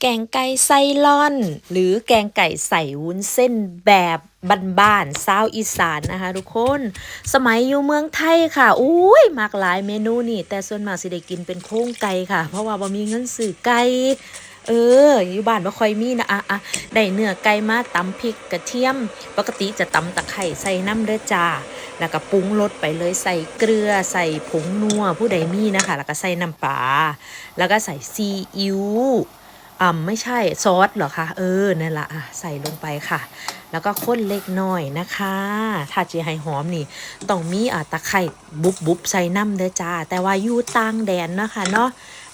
แกงไก่ไส้ล่อน หรือแกงไก่ใส่วุ้นเส้นแบบบ้านๆซาวอีสานนะคะ ทุกคน สมัยอยู่เมืองไทยค่ะอุ้ยมากหลายเมนูนี่ แต่ส่วนมากสิได้กินเป็นโครงไก่ค่ะ เพราะว่าบ่มีเงินซื้อไก่เอออยู่บ้านบ่ค่อยมีนะอะอะได้เนื้อไก่มาตำพริกกระเทียม ปกติจะตำตะไคร้ใส่น้ำเด้อจ้า แล้วก็ปรุงรสไปเลยใส่เกลือใส่ผงนัวผู้ใดมีนะคะ แล้วก็ใส่น้ำปลาแล้วก็ใส่ซีอิ๊ว อ่าไม่ใช่ซอสเหรอคะเออนั่นละอะใส่ลงไปค่ะ แล้วก็ข้นเล็กน้อยนะคะ ถ้าจะให้หอมนี่ต้องมีอ่าตะไคร่บุบบุบใส่น้ำเด้อจ้า แต่ว่าอยู่ต่างแดนนะคะเนาะ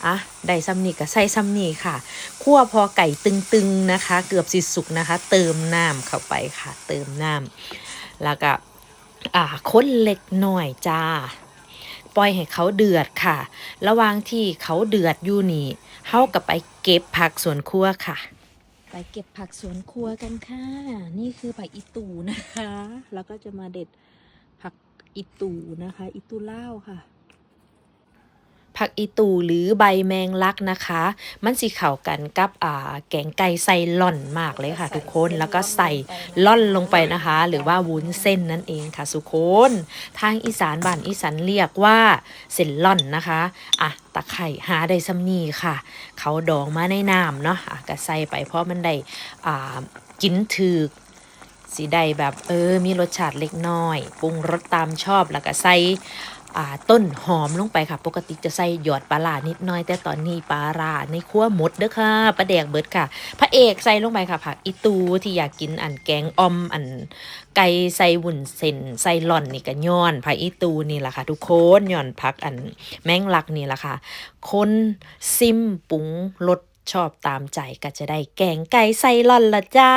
อะได้ซ้ำนี่ก็ใส่ซ้ำนี่ค่ะคั่วพอไก่ตึงๆนะคะ เกือบสิสุกนะคะ เติมน้ำเข้าไปค่ะ เติมน้ำแล้วก็อ่าค้นเล็กน่อยจ้า ปล่อยให้เขาเดือดค่ะ ระหว่างที่เขาเดือดอยู่นี่เฮากับไปเก็บผักสวนครัวค่ะ ไปเก็บผักสวนครัวกันค่ะ นี่คือผักอีตูนะคะ แล้วก็จะมาเด็ดผักอีตูนะคะ อีตูเล่าค่ะ ผักอีตูหรือใบแมงลักนะคะ มันสิเข้ากันกับอ่าแกงไก่ใส่ล่อนมากเลยค่ะ ทุกคนแล้วก็ใส่ล่อนลงไปนะคะ หรือว่าวุ้นเส้นนั่นเองค่ะสุคนทางอีสานบ้านอีสานเรียกว่าเส้นล่อนนะคะอะตะไคร่หาได้ซ้ำนี่ค่ะ เขาดองมาในน้ำเนาะอะก็ใส่ไปเพราะมันได้อ่ากินถึกสีใดแบบเออ มีรสชาติเล็กน้อย ปรุงรสตามชอบแล้วก็ใส่อ่า ต้นหอมลงไปค่ะ ปกติจะใส่หยอดปลาร้านิดน้อย แต่ตอนนี้ปลาร้าในครัวหมดเด้อค่ะปลาแดกเบิดค่ะ พระเอกใส่ลงไปค่ะ ผักอีตูที่อยากกินอันแกงอมอันไก่ใส่วุ้นเส้นใส่หล่อนนี่ก็ย้อนผักอีตูนี่แหละค่ะ ทุกคนย้อนผักอันแมงลักนี่แหละค่ะ คนซิมปรุงรสชอบตามใจก็จะได้แกงไก่ใส่หล่อนละจ้า